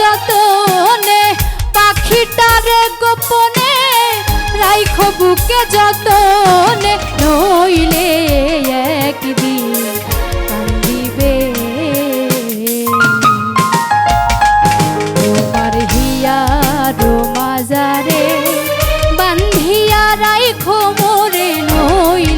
যতনে, পাখিটারে গোপনে রাইখো বুকে যতনে, নইলে একদিন কান্দিবে। তোমার হিয়ার মাজারে বান্ধিয়া রাইখো মোরে, নইলে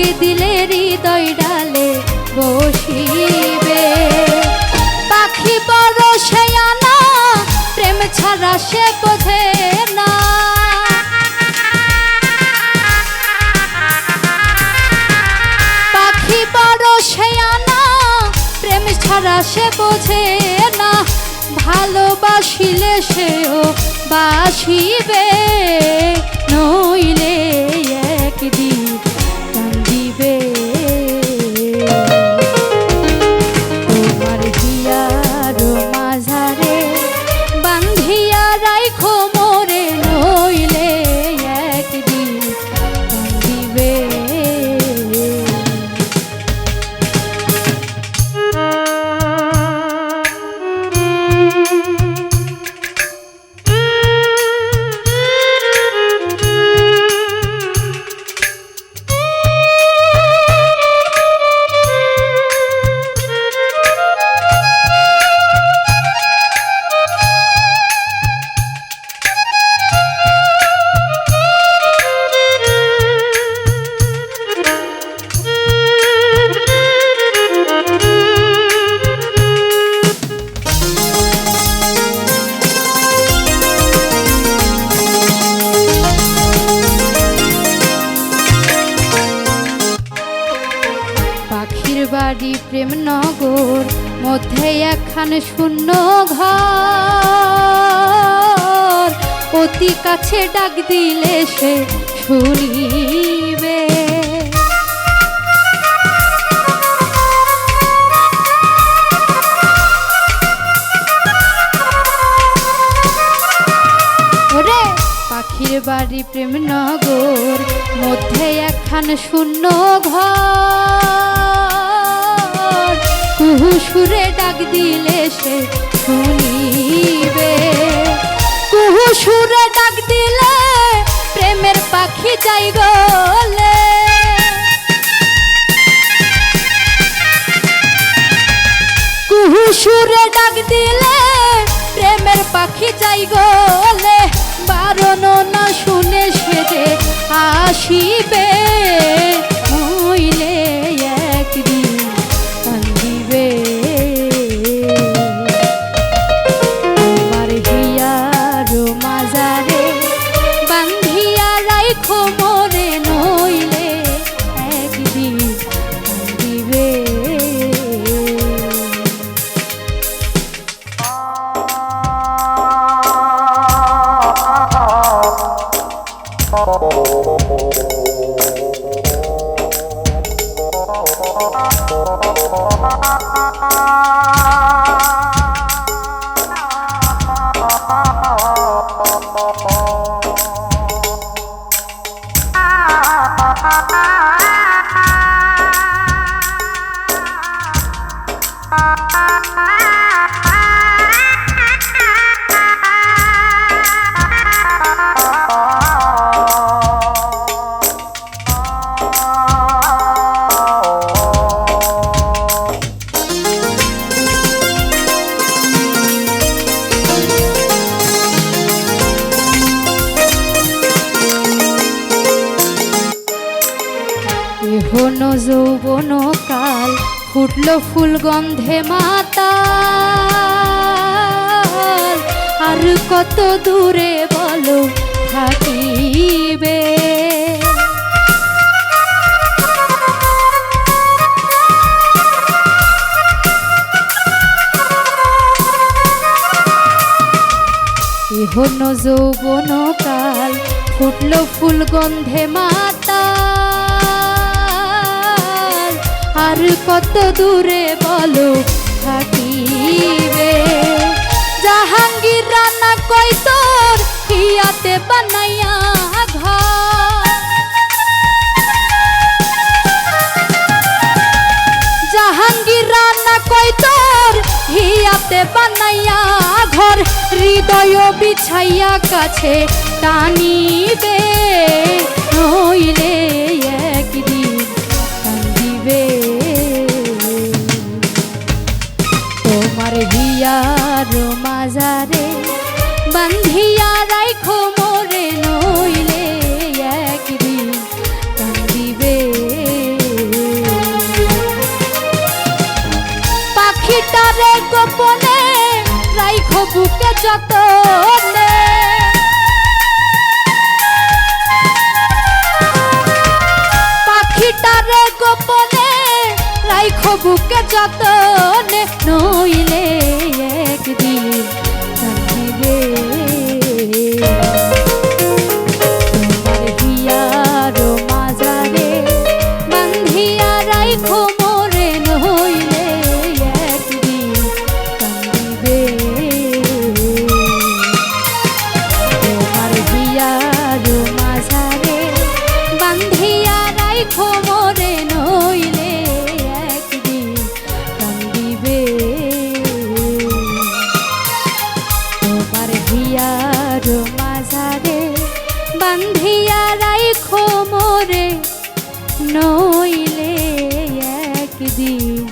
ডাকে দিলে হৃদয় ডালে বসিবে। পাখি বড় সেয়ানা প্রেম ছাড়া সে বোঝে না। পাখি বড় সেয়ানা প্রেম ছাড়া সে বোঝে না। ভালোবাসিলে সেও বাসিবে, নইলে প্রেমনগর, মধ্যে একখান শূন্য ঘর। অতি কাছে ডাক দিলে সে শুনিবে। পাখির বাড়ি প্রেমনগর, মধ্যে একখান শূন্য ঘর। দিলে সে শুনিবে। কুহু সুরে ডাক দিলে প্রেমের পাখি যাই গলে। কুহু সুরে ডাক দিলে প্রেমের পাখি যাই গলে। বারণ না শুনে সে যে আসিবে হইলে রাইখো মনে নইলে একদিন কান্দিবে এহন যৌবন যৌবন কাল, ফুটল ফুল গন্ধে মাতা আর কত দূরে বলো, থাকিবে। এহন যৌবন কাল, ফুটল ফুল গন্ধে মাতা আর কত দূরে বলো থাকিবে জাহাঙ্গীর রান্না কই তোর হিয়াতে বানাইয়া ঘর। জাহাঙ্গীর রান্না কই তোর হিয়াতে বানাইয়া ঘর। হৃদয় বিছাইয়া কাছে টানিবে, নইলে হিয়ার মাজারে, বান্ধিয়া রাইখো মোরে নইলে একদিন কান্দিবে পাখিটারে গোপনে রাইখো বুকে যতনে। পাখিটারে গোপনে রাইখো বুকে যতনে, নইলে একদিন নইলে একদিন